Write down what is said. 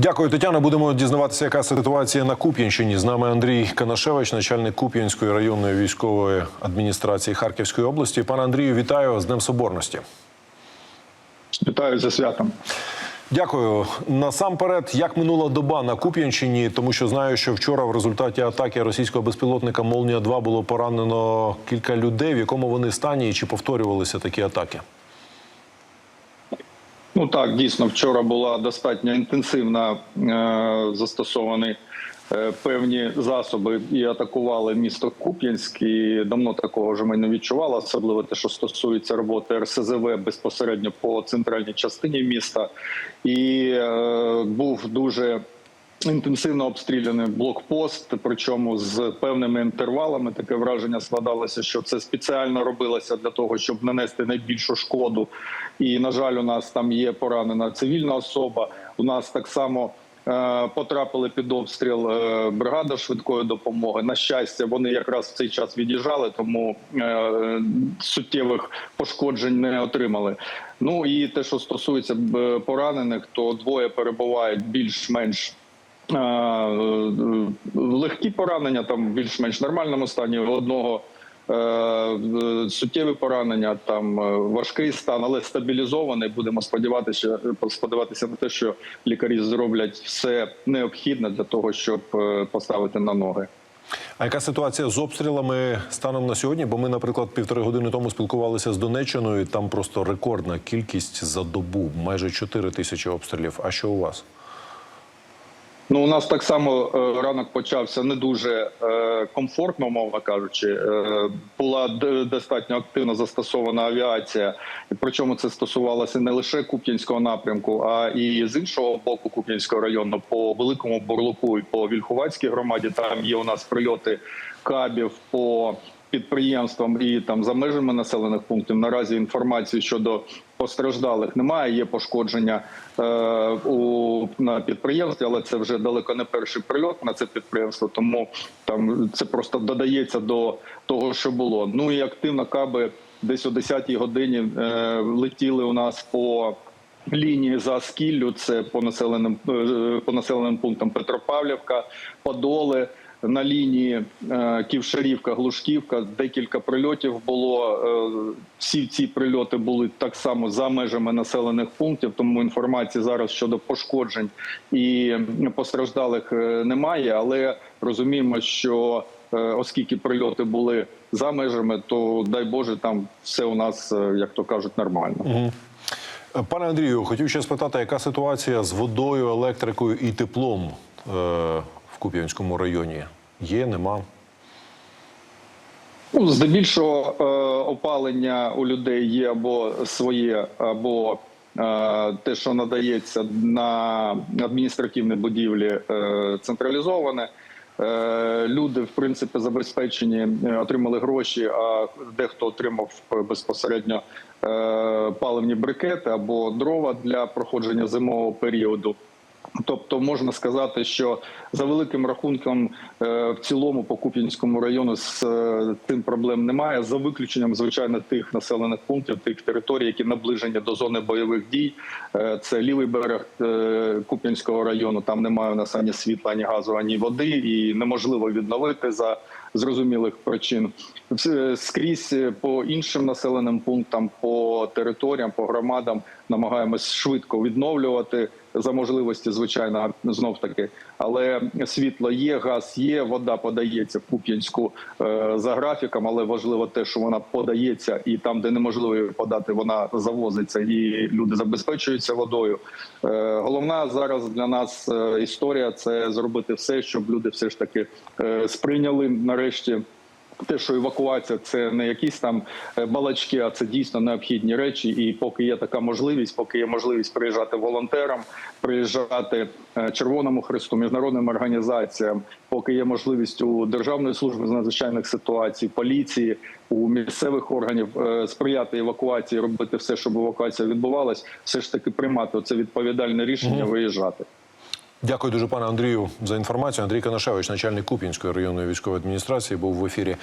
Дякую, Тетяна. Будемо дізнаватися, яка ситуація на Куп'янщині. З нами Андрій Канашевич, начальник Куп'янської районної військової адміністрації Харківської області. Пане Андрію, вітаю з Днем Соборності. Вітаю за святом. Дякую. Насамперед, як минула доба на Куп'янщині, тому що знаю, що вчора в результаті атаки російського безпілотника Молнія 2 було поранено кілька людей. В якому вони стані і чи повторювалися такі атаки? Ну так, дійсно, вчора була достатньо інтенсивна е, застосовані е, певні засоби і атакували місто Куп'янськ. І давно такого ж ми не відчували, особливо те, що стосується роботи РСЗВ безпосередньо по центральній частині міста. І е, був дуже Інтенсивно обстріляний блокпост, причому з певними інтервалами таке враження складалося, що це спеціально робилося для того, щоб нанести найбільшу шкоду. І на жаль, у нас там є поранена цивільна особа. У нас так само е, потрапили під обстріл е, бригада швидкої допомоги. На щастя, вони якраз в цей час від'їжджали, тому е, суттєвих пошкоджень не отримали. Ну і те, що стосується поранених, то двоє перебувають більш-менш. Е, легкі поранення там в більш-менш нормальному стані. У одного е, е, суттєві поранення, там важкий стан, але стабілізований. Будемо сподіватися, сподіватися на те, що лікарі зроблять все необхідне для того, щоб поставити на ноги. А яка ситуація з обстрілами станом на сьогодні? Бо ми, наприклад, півтори години тому спілкувалися з Донеччиною. Там просто рекордна кількість за добу, майже 4 тисячі обстрілів. А що у вас? Ну, у нас так само е, ранок почався не дуже е, комфортно, мовно кажучи. Е, була достатньо активно застосована авіація, і причому це стосувалося не лише Куп'янського напрямку, а і з іншого боку Куп'янського району по великому Бурлуку і по Вільхувацькій громаді. Там є у нас прильоти кабів по підприємствам і там за межами населених пунктів. Наразі інформації щодо постраждалих немає. Є пошкодження е, у на підприємстві, але це вже далеко не перший прильот на це підприємство. Тому там це просто додається до того, що було. Ну і активно каби десь о 10-й годині е, летіли у нас по. Лінії за Скіллю, це по населеним е, по населеним пунктам Петропавлівка, Подоли. На лінії е, Ківшарівка, Глушківка декілька прильотів було. Е, всі ці прильоти були так само за межами населених пунктів. Тому інформації зараз щодо пошкоджень і постраждалих е, немає. Але розуміємо, що оскільки прильоти були за межами, то дай Боже, там все у нас, як то кажуть, нормально. Пане Андрію, хотів ще спитати, яка ситуація з водою, електрикою і теплом в Куп'янському районі? Є, нема? Ну, здебільшого е, опалення у людей є або своє, або е, те, що надається на адміністративні будівлі, е, централізоване. Люди, в принципі, забезпечені, отримали гроші, а дехто отримав безпосередньо паливні брикети або дрова для проходження зимового періоду. Тобто можна сказати, що за великим рахунком е, в цілому по Куп'янському району з е, тим проблем немає. За виключенням звичайно тих населених пунктів, тих територій, які наближені до зони бойових дій. Е, Це лівий берег Куп'янського району. Там немає у нас ані світла, ані газу, ані води, і неможливо відновити за зрозумілих причин. Скрізь по іншим населеним пунктам, по територіям, по громадам намагаємось швидко відновлювати за можливості, звичайно, знов таки. Але світло є, газ є, вода подається в Куп'янську е, за графіком, але важливо те, що вона подається, і там, де неможливо її подати, вона завозиться і люди забезпечуються водою. Е, головна зараз для нас е, історія це зробити все, щоб люди все ж таки сприйняли нарешті. Те, що евакуація це не якісь там е, балачки, а це дійсно необхідні речі. І поки є така можливість, поки є можливість приїжджати волонтерам, приїжджати е, Червоному Христу, міжнародним організаціям, поки є можливість у Державної служби з надзвичайних ситуацій, поліції, у місцевих органів е, сприяти евакуації, робити все, щоб евакуація відбувалась, все ж таки приймати це відповідальне рішення, виїжджати. Дякую дуже, пане Андрію, за інформацію. Андрій Канашевич, начальник Куп'янської районної військової адміністрації, був в ефірі.